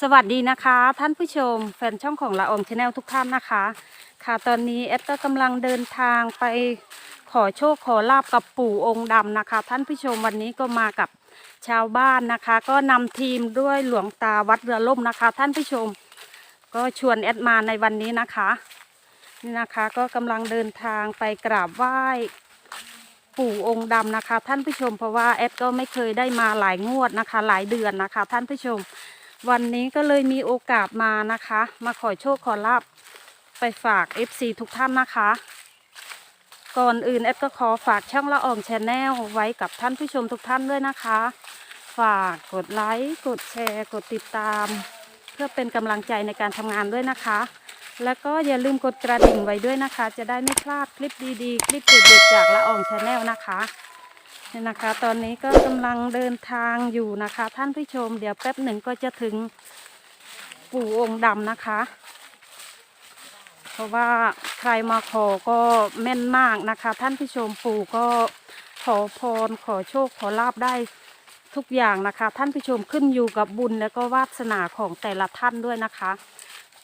สวัสดีนะคะ ท่านผู้ชม แฟนช่องของละอองชาแนลทุกท่านนะคะ ค่ะตอนนี้แอดก็กำลังเดินทางไปขอโชคขอลาบกับปู่องค์ดำนะคะ ท่านผู้ชมวันนี้ก็มากับชาวบ้านนะคะ ก็นำทีมด้วยหลวงตาวัดเรือล่มนะคะ ท่านผู้ชม ก็ชวนแอดมาในวันนี้นะคะนี่นะคะก็กำลังเดินทางไปกราบไหว้ปู่องค์ดำนะคะ ท่านผู้ชมเพราะว่าแอดก็ไม่เคยได้มาหลายงวดนะคะ หลายเดือนนะคะ ท่านผู้ชม วันนี้ก็เลยมีโอกาสมานะคะ มาขอโชคขอลาบไปฝาก FC ทุกท่านนะคะ ก่อนอื่นแอดก็ขอฝากช่องละอองแชนแนลไว้กับท่านผู้ชมทุกท่านด้วยนะคะ ฝากกดไลค์กดแชร์ กดติดตาม เพื่อเป็นกำลังใจในการทำงานด้วยนะคะ แล้วก็อย่าลืมกดกระดิ่งไว้ด้วยนะคะ จะได้ไม่พลาดคลิปดีๆ คลิปเด็ดๆจากละอองแชนแนลนะคะ นี่นะคะ ตอนนี้ก็กำลังเดินทางอยู่นะคะ ท่านผู้ชม เดี๋ยวแป๊บหนึ่งก็จะถึงปู่องค์ดำนะคะ เพราะว่าใครมาขอก็แม่นมากนะคะ ท่านผู้ชมปู่ก็ขอพรขอโชคขอลาบได้ทุกอย่างนะคะ ท่านผู้ชมขึ้นอยู่กับบุญแล้วก็วาสนาของแต่ละท่านด้วยนะคะ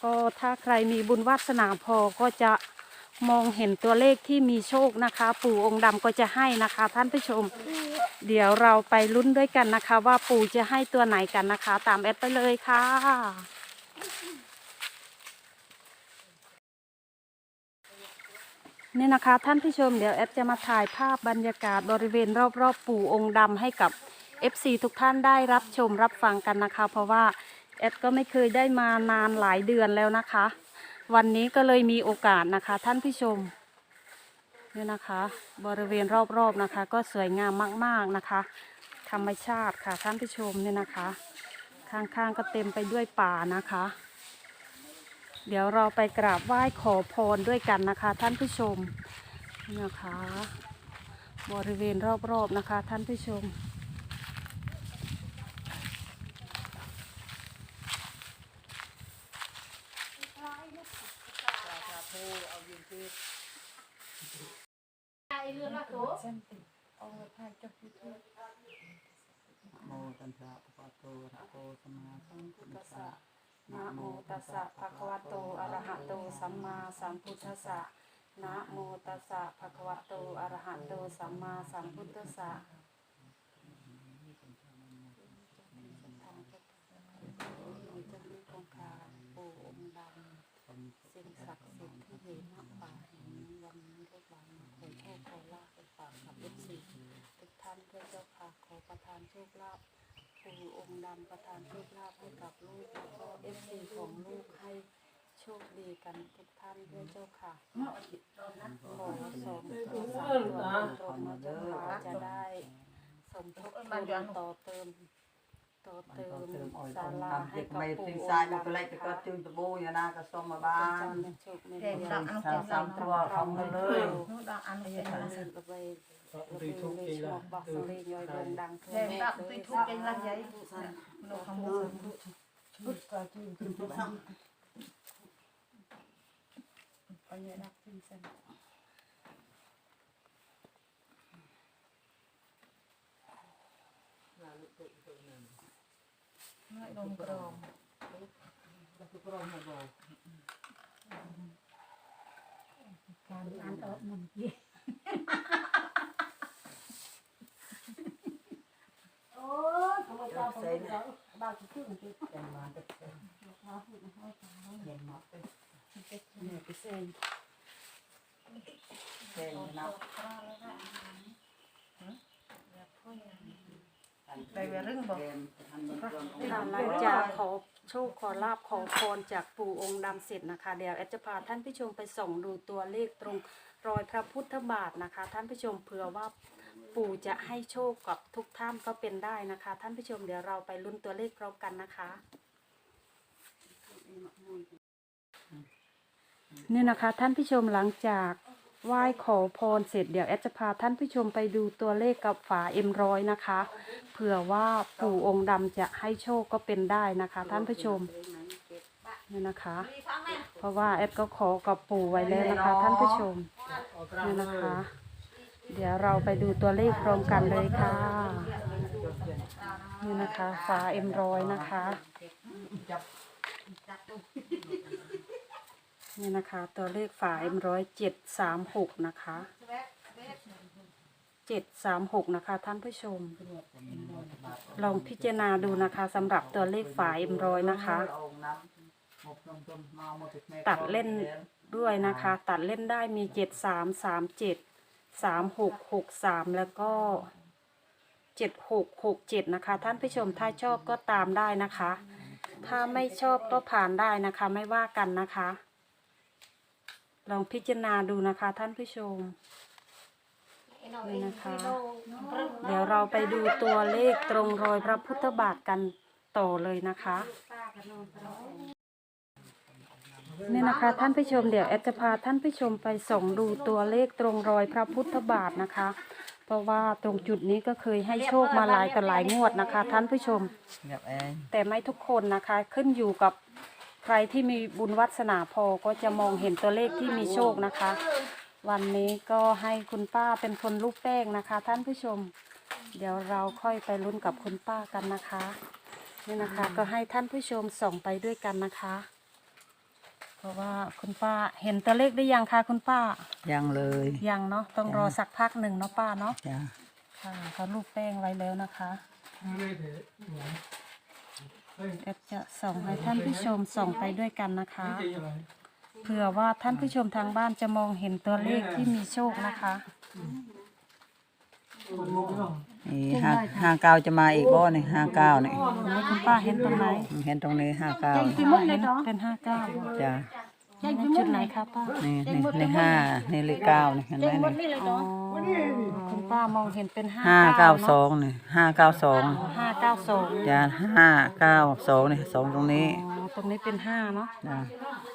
ก็ถ้าใครมีบุญวาสนาพอก็จะ มองเห็นตัวเลขที่มีโชคนะคะ ปู่องค์ดำก็จะให้นะคะ ท่านผู้ชม เดี๋ยวเราไปลุ้นด้วยกันนะคะ ว่าปู่จะให้ตัวไหนกันนะคะ ตามแอดไปเลยค่ะนี่นะคะท่านผู้ชมเดี๋ยวแอดจะมาถ่ายภาพบรรยากาศบริเวณรอบๆ ปู่องค์ดำให้กับ FC ทุกท่านได้รับชมรับฟังกันนะคะ เพราะว่าแอดก็ไม่เคยได้มานานหลายเดือนแล้วนะคะ วันนี้ก็เลยมีโอกาสนะคะ ท่านผู้ชมนี่นะคะ บริเวณรอบๆนะคะ ก็สวยงามมากๆนะคะ ธรรมชาติค่ะท่านผู้ชมเนี่ยนะคะ ข้างๆก็เต็มไปด้วยป่านะคะ เดี๋ยวเราไปกราบไหว้ขอพรด้วยกันนะคะ ท่านผู้ชมนี่นะคะ บริเวณรอบๆนะคะ ท่านผู้ชม โมตัสสะภะคะวะโตอะระหะโตสัมมาสัมพุทธัสสะนะโมตัสสะภะคะวะโตอะระหะโตสัมมาสัมพุทธัสสะนะโมตัสสะภะคะวะโตอะระหะโตสัมมาสัมพุทธัสสะปู่องค์ดำสิ่งศักดิ์ สิทธิ์ที่อยู่ณป่าวันนี้ลูกหลานมาขอโชคขอลาภไปฝากกับเอฟซีทุกท่านด้วยเจ้าค่ะขอประทานโชคลาภปู่องค์ดำประทานโชคลาภให้กับลูกแล้วก็เอฟซีของลูกให้โชคดีกันทุกท่านด้วยเจ้าค่ะขอสองตัวสามตัวตรงนะเจ้าค่ะจะได้สมทบทุนต่อเติม ទៅសាលាហើយក៏ពូទីសាយមកផ្លេចទៅគាត់ជូនដបូងយ៉ាងណាក៏សុំមកបានតែដល់អានោះសាំធัวខំទៅលើនោះដល់អានោះទៅបានទៅបីទៅទូគេឡាទៅដល់ដាំងគេដល់ទៅទូគេឡាយាយមនុស្សខំមកជួយក៏ជួយទៅសាំអញ្ញាដាក់ទីសិនណាលោកទៅទៅណា นโลดักงเลตุยยทุกเด่นละใหญ่โลกขโมยไปเยอะนักขึ้นเส้นน้อยลงกรองการอ่านออกมันเยอะโอ้ยทำไมเจ้าของเราบ้าที่ขึ้นที่เย็นมาเด็กเย็นเราพูดไม่ให้ฟังเราเย็นมาเนี่ยไปเซ็นย็นนะ ไปเวรึ่งบอกหลังจากขอโชคขอลาบขอพรจากปู่องค์ดำเสร็จนะคะ เดี๋ยวแอดจะพาท่านผู้ชมไปส่องดูตัวเลขตรงรอยพระพุทธบาทนะคะ ท่านผู้ชมเผื่อว่าปู่จะให้โชคกับทุกท่านก็เป็นได้นะคะ ท่านผู้ชมเดี๋ยวเราไปลุ้นตัวเลขพร้อมกันนะคะนี่นะคะท่านผู้ชมหลังจาก ไหว้ขอพรเสร็จเดี๋ยวแอดจะพาท่านผู้ชมไปดูตัวเลขกับฝาเอ็มร้อยนะคะเผื่อว่าปู่องค์ดำจะให้โชคก็เป็นได้นะคะ ท่านผู้ชมนี่นะคะ เพราะว่าแอดก็ขอกับปู่ไว้แล้วนะคะ ท่านผู้ชมนี่นะคะ เดี๋ยวเราไปดูตัวเลขพร้อมกันเลยค่ะนี่นะคะฝาเอ็มร้อยนะคะ นี่นะคะ ตัวเลขฝาเอ็มร้อยเจ็ดสามหกนะคะเจ็ดสามหกนะคะ ท่านผู้ชม ลองพิจารณาดูนะคะสำหรับตัวเลขฝาเอ็มร้อยนะคะ ตัดเล่นด้วยนะคะ ตัดเล่นได้มีเจ็ดสามสามเจ็ดสามหกหกสามแล้วก็เจ็ดหกหกเจ็ดนะคะ ท่านผู้ชมถ้าชอบก็ตามได้นะคะ ถ้าไม่ชอบก็ผ่านได้นะคะ ไม่ว่ากันนะคะ ลองพิจารณาดูนะคะท่านผู้ชม นี่นะคะ เดี๋ยวเราไปดูตัวเลขตรงรอยพระพุทธบาทกันต่อเลยนะคะ นี่นะคะท่านผู้ชมเดี๋ยวแอดจะพาท่านผู้ชมไปส่องดูตัวเลขตรงรอยพระพุทธบาทนะคะ เพราะว่าตรงจุดนี้ก็เคยให้โชคมาหลายต่อหลายงวดนะคะ ท่านผู้ชมเงียบเองแต่ไม่ทุกคนนะคะขึ้นอยู่กับ ใครที่มีบุญวัสนาพอก็จะมองเห็นตัวเลขที่มีโชคนะคะ วันนี้ก็ให้คุณป้าเป็นคนรูปแป้งนะคะ ท่านผู้ชม เดี๋ยวเราค่อยไปลุ้นกับคุณป้ากันนะคะนี่นะคะ ก็ให้ท่านผู้ชมส่องไปด้วยกันนะคะ เพราะว่าคุณป้าเห็นตัวเลขได้ยังคะคุณป้ายังเลยยังเนาะต้องรอสักพักหนึ่งเนาะป้าเนาะจ้ะค่ะเขารูปแป้งไว้แล้วนะคะ แอดจะส่องให้ท่านผู้ชมส่องไปด้วยกันนะคะ เผื่อว่าท่านผู้ชมทางบ้านจะมองเห็นตัวเลขที่มีโชคนะคะนี่ห้าห้าเก้าจะมาอีกบ่เนี่ยห้าเก้าเนี่ยไหนคุณป้าเห็นตรงไหนเห็นตรงนี้ห้าเก้าเห็นเป็นห้าเก้าจ้ะ ในจุดไหนคะป้านี่นี่นี่ห้านี่เลขเก้านี่เห็นไหมนี่อ๋อคุณป้ามองเห็นเป็นห้าห้าเก้าสองนี่ห้าเก้าสองห้าเก้าสองจ้ะห้าเก้าสองนี่สองตรงนี้อ๋อตรงนี้เป็นห้าเนาะจ้ะ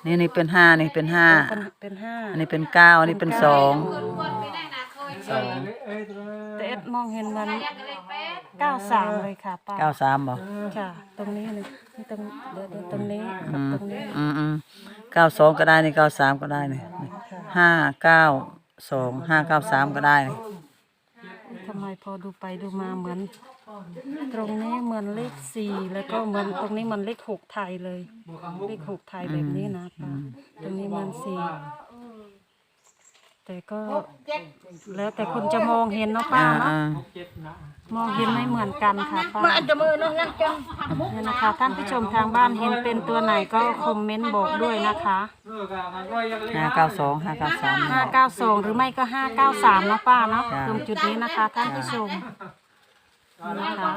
นี่นี่เป็นห้านี่เป็นห้าเป็นเป็นห้าอันนี้เป็นเก้าอันนี้เป็นสองสองแต่เอ็ดมองเห็นเหมันเก้าสามเลยค่ะป้าเก้าสามบ่ค่ะตรงนี้เลยนี่ตรงเดี๋ยวเดี๋ยวตรงนี้กับตรงนี้ อืมอืมเก้าสองก็ได้นี่เก้าสามก็ได้นี่ห้าเก้าสองห้าเก้าสามก็ได้นี่ทำไมพอดูไปดูมาเหมือน ตรงนี้เหมือนเลขสี่แล้วก็เหมือนตรงนี้เหมันเลขหกไทยเลย เลขหกไทยแบบนี้นะป้าตรงนี้เหมันสี่ แต่ก็แล้วแต่คนจะมองเห็นเนาะป้าอ่าเนาะอ่ามองเห็นไม่เหมือนกันค่ะป้าอันจะมือน้องนั่งจังเนี่ยนะคะท่านผู้ชมทางบ้านเห็นเป็นตัวไหนก็คอมเมนต์บอกด้วยนะคะห้าเก้าสองห้าเก้าสาม 592 หรือไม่ก็ 593นะป้าเนาะจ้ะตรงจุดนี้นะคะท่านผู้ชม นะคะ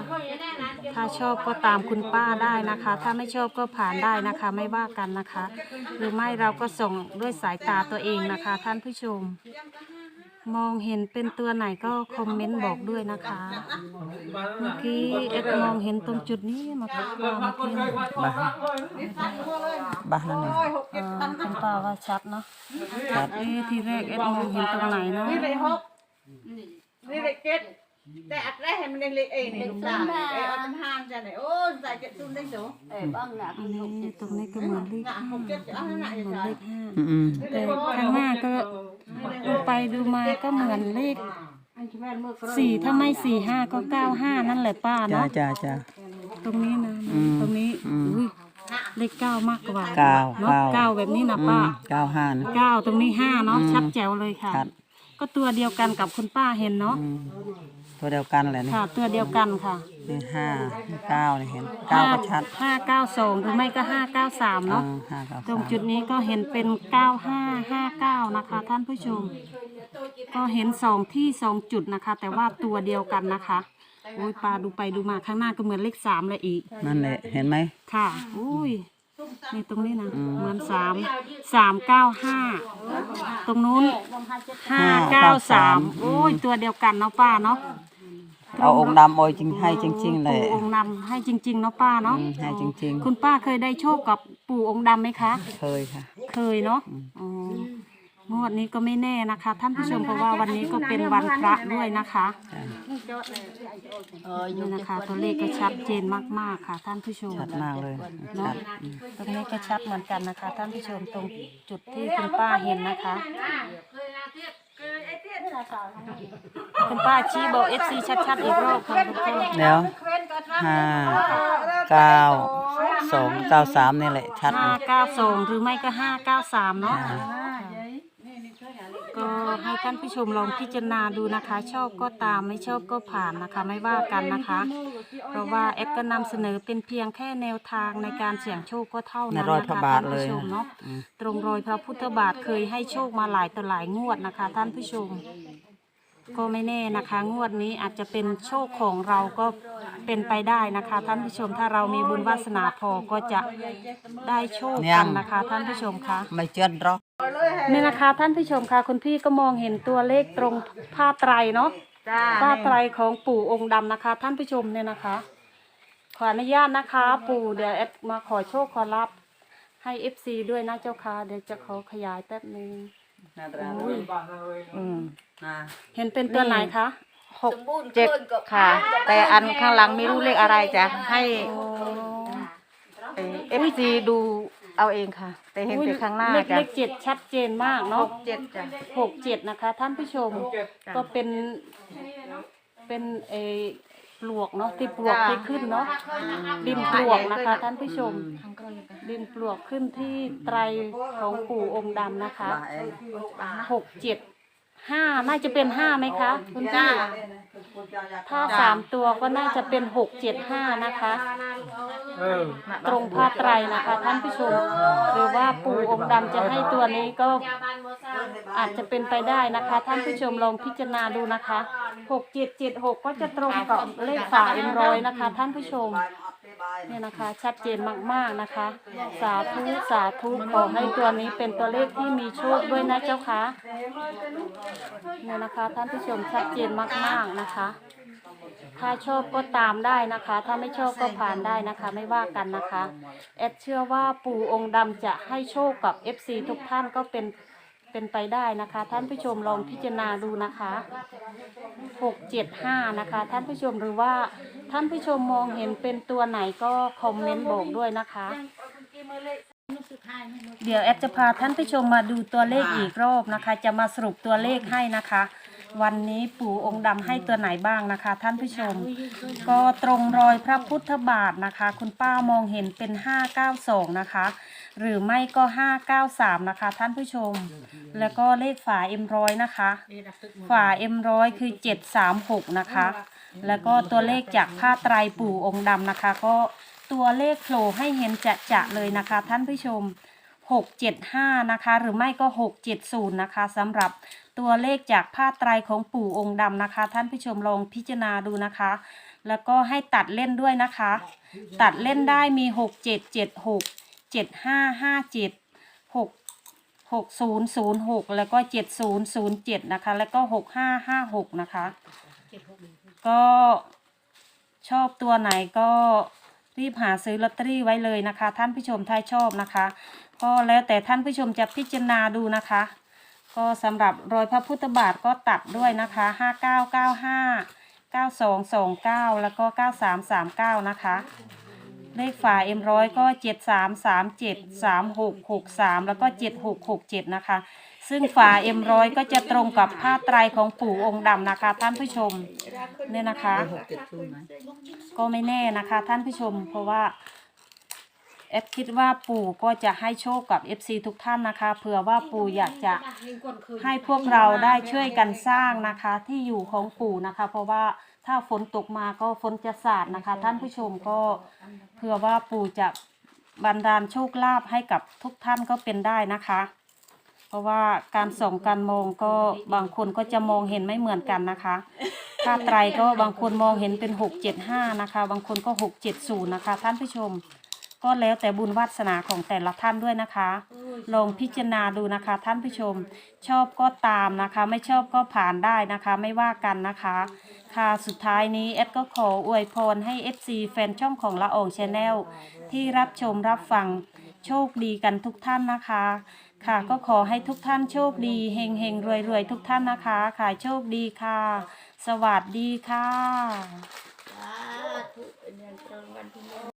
ถ้าชอบก็ตามคุณป้าได้นะคะ ถ้าไม่ชอบก็ผ่านได้นะคะ ไม่ว่ากันนะคะ หรือไม่เราก็ส่งด้วยสายตาตัวเองนะคะ ท่านผู้ชม มองเห็นเป็นตัวไหนก็คอมเมนต์บอกด้วยนะคะ เมื่อกี้เอ็ดมองเห็นตรงจุดนี้มาค่ะเมื่อกี้นะบ้าบ้านั่นเองเอ่อคุณป้าว่าชัดเนาะเอ๊ะทีแรกเอ็ดมองเห็นตรงไหนเนาะนี่เลยหกนี่เลยเจ็ด แต่อัดแรกเห็นมันเลยเองนี่ลุงดาเออมันห่างจังเลยโอ้ใส่เจ็ดซุ่มได้สูเออบ้างหนักอันนี้ตรงนี้ก็เหมือนเลขหนักห้าหกเจ็ดอะหนักเหอยู่มือนใช่เลขห้าอืมอืมแต่ข้างหน้าก็ดูไปดูมาก็เหมือนเลขสี่ถ้าไม่สี่ห้าก็เก้าห้านั่นแหละป้าจ้าเนาะจ้าจ้า ตรงนี้นะอืมตรงนี้อืม อุ้ยเลขเก้ามากกว่าเก้าเนาะเก้าเก้าแบบนี้นะอืป้ามเก้าห้านะ เก้าตรงนี้ห้าเนาะอืมชัดแจ๋วเลยค่ะ ครับ ก็ตัวเดียวกันกับคุณป้าเห็นเนาะอืม ตัวเดียวกันแหละนี่ค่ะ ตัวเดียวกันค่ะนี่ห้าเก้านี่เห็นเก้าก็ชัดห้าเก้าสองหรือไม่ก็ห้าเก้าสามเนาะอืมห้าเก้าตรงสามจุดนี้ก็เห็นเป็นเก้าห้าห้าเก้านะคะ ท่านผู้ชม ก็เห็นสองที่สองจุดนะคะ แต่ว่าตัวเดียวกันนะคะโอ้ยปลาดูไปดูมาข้างหน้าก็เหมือนเลขสามเลยอีก นั่นแหละเห็นไหม ค่ะอุ้ยนี่ตรงนี้นะอืมเหมือนสามสามเก้าห้าตรงนู้นห้าเก้าสามโอ้ย ตัวเดียวกันเนาะป้าเนาะ เอาองค์ดำโอยจริงให้จริง ๆ เลยปู่องค์ดำให้จริง ๆ เนาะป้าเนาะอืมให้จริง คุณป้าเคยได้โชคกับปู่องค์ดำไหมคะ ๆ เคยค่ะ เคยเนาะอ๋องวดนี้ก็ไม่แน่นะคะ ท่านผู้ชมเพราะว่าวันนี้ก็เป็นวันพระด้วยนะคะเออนี่นะคะตัวเลขก็ชัดเจนมากๆค่ะ ท่านผู้ชมชัดมากเลยเนาะชัดอืมตรงนี้ก็ชัดเหมือนกันนะคะ ท่านผู้ชมตรงจุดที่คุณป้าเห็นนะคะ คุณป้าชี้บอก FC ชัดๆอีกรอบค่ะทุกคนเดี๋ยวห้าเก้าสองเก้าสามนี่แหละชัดเลห้ายเก้าสองหรือไม่ก็ห้าเก้าสามเนาะอ่าก็ให้ท่านผู้ชมลองพิจารณาดูนะคะ ชอบก็ตามไม่ชอบก็ผ่านนะคะ ไม่ว่ากันนะคะ เพราะว่าแอดก็นำเสนอเป็นเพียงแค่แนวทางในการเสี่ยงโชคก็เท่าในนั้นรอยนะพระคะบาท่าทนเลผู้ยชมเนาะอืมตรงรอยพระพุทธบาทเคยให้โชคมาหลายต่อหลายงวดนะคะ ท่านผู้ชม ก็ไม่แน่นะคะ งวดนี้อาจจะเป็นโชคของเราก็เป็นไปได้นะคะ ท่านผู้ชมถ้าเรามีบุญวาสนาพอก็จะได้โชคกันนะคะ ท่านผู้ชมคะ ไม่เจือนหรอกนี่นะคะท่านผู้ชมคะคุณพี่ก็มองเห็นตัวเลขตรงผ้าไตรเนาะจ้าผ้าไตรของปู่องค์ดำนะคะ ท่านผู้ชมเนี่ยนะคะ ขออนุญาตนะคะ ปู่เดี๋ยวแอดมาขอโชคขอรับให้เอฟซีด้วยนะเจ้าค่ะเดี๋ยวจะขอขยายแป๊บนึงอุ้ยอืม อ่าเห็นเป็นตัวไหนคะหกเจ็ดค่ะ แต่อันข้างหลังไม่รู้เลขอะไรจ้ะให้โอ้เอฟซีดูเอาเองค่ะ แต่เห็นแต่ข้างหน้าเลขจ้ะเลขเจ็ดชัดเจนมากหเนาะกเจ็ดจ้ะหกเจ็ดนะคะ ท่านผู้ชมก็เป็นเป็นเออปลวกเนาะที่ปลวกที่ขึ้นเนาะดินปลวกนะคะ ท่านผู้ชม ดินปลวกขึ้นที่ไตรของปู่องค์ดำนะคะบาเองหกเจ็ด ห้าน่าจะเป็นห้าไหมคะคุณพี่ถ้าสามตัวก็น่าจะเป็นหกเจ็ดห้านะคะตรงผ้าไตรนะคะท่านผู้ชมหรือว่าปู่องค์ดำจะให้ตัวนี้ก็อาจจะเป็นไปได้นะคะ ท่านผู้ชมลองพิจารณาดูนะคะหกเจ็ดเจ็ดหกก็จะตรงกับเลขฝาเอ็มร้อยนะคะ ท่านผู้ชม เนี่ยนะคะ ชัดเจนมากๆนะคะ สาธุสาธุขอให้ตัวนี้เป็นตัวเลขที่มีโชคด้วยนะเจ้าค่ะเนี่ยนะคะ ท่านผู้ชมชัดเจนมากๆนะคะ ถ้าชอบก็ตามได้นะคะ ถ้าไม่ชอบก็ผ่านได้นะคะ ไม่ว่ากันนะคะแอดเชื่อว่าปู่องค์ดำจะให้โชคกับ FC ทุกท่านก็เป็น เป็นไปได้นะคะ ท่านผู้ชมลองพิจารณาดูนะคะหกเจ็ดห้านะคะ ท่านผู้ชมหรือว่าท่านผู้ชมมองเห็นเป็นตัวไหนก็คอมเมนต์บอกด้วยนะคะ เดี๋ยวแอดจะพาท่านผู้ชมมาดูตัวเลขอีกรอบนะคะ จะมาสรุปตัวเลขให้นะคะ วันนี้ปู่องค์ดำให้ตัวไหนบ้างนะคะ ท่านผู้ชม ก็ตรงรอยพระพุทธบาทนะคะ คุณป้ามองเห็นเป็น 592 นะคะ หรือไม่ก็ 593 นะคะ ท่านผู้ชม แล้วก็เลขฝาเอ็มร้อยนะคะ ฝาเอ็มร้อยคือ 736 นะคะ แล้วก็ตัวเลขจากผ้าไตรปู่องค์ดำนะคะ ก็ตัวเลขโผล่ให้เห็นจะจะๆเลยนะคะ ท่านผู้ชม 675 นะคะ หรือไม่ก็ 670 นะคะสำหรับตัวเลขจากผ้าไตรของปู่องค์ดำนะคะ ท่านผู้ชมลองพิจารณาดูนะคะ แล้วก็ให้ตัดเล่นด้วยนะคะ ตัดเล่นได้มี 6776 7557 6 6006 แล้วก็ 7007 นะคะ แล้วก็ 6556 นะคะ ก็ชอบตัวไหนก็รีบหาซื้อลอตเตอรี่ไว้เลยนะคะ ท่านผู้ชมถ้าชอบนะคะ ก็แล้วแต่ท่านผู้ชมจะพิจารณาดูนะคะ ก็สำหรับรอยพระพุทธบาทก็ตัดด้วยนะคะ5995 9229แล้วก็9339นะคะ เลขฝาเอ็มร้อยก็7337 3663แล้วก็7667นะคะ ซึ่งฝาเอ็มร้อยก็จะตรงกับผ้าไตรของปู่องค์ดำนะคะ ท่านผู้ชมเนี่ยนะคะหกเจ็ดศูนย์ไหมก็ไม่แน่นะคะ ท่านผู้ชมเพราะว่า แอฟคิดว่าปู่ก็จะให้โชคกับ FC ทุกท่านนะคะ เผื่อว่าปู่อยากจะให้พวกเราได้ช่วยกันสร้างนะคะ ที่อยู่ของปู่นะคะ เพราะว่าถ้าฝนตกมาก็ฝนจะสาดนะคะ ท่านผู้ชมก็เผื่อว่าปู่จะบันดาลโชคลาภให้กับทุกท่านก็เป็นได้นะคะ เพราะว่าการส่องการมองก็บางคนก็จะมองเห็นไม่เหมือนกันนะคะค่าไตรก็บางคนมองเห็นเป็นหกเจ็ดห้านะคะ บางคนก็หกเจ็ดศูนย์นะคะ ท่านผู้ชม ก็แล้วแต่บุญวาสนาของแต่ละท่านด้วยนะคะ ลองพิจารณาดูนะคะ ท่านผู้ชม ชอบก็ตามนะคะ ไม่ชอบก็ผ่านได้นะคะ ไม่ว่ากันนะคะ ค่ะสุดท้ายนี้แอดก็ขออวยพรให้ FC แฟนช่องของละอองชาแนลที่รับชมรับฟังโชคดีกันทุกท่านนะคะ ค่ะก็ขอให้ทุกท่านโชคดีเฮงเฮงรวยรวยๆทุกท่านนะคะ ขายโชคดีค่ะ สวัสดีค่ะ สาธุเป็นเงินตรงวันที่หนึ่ง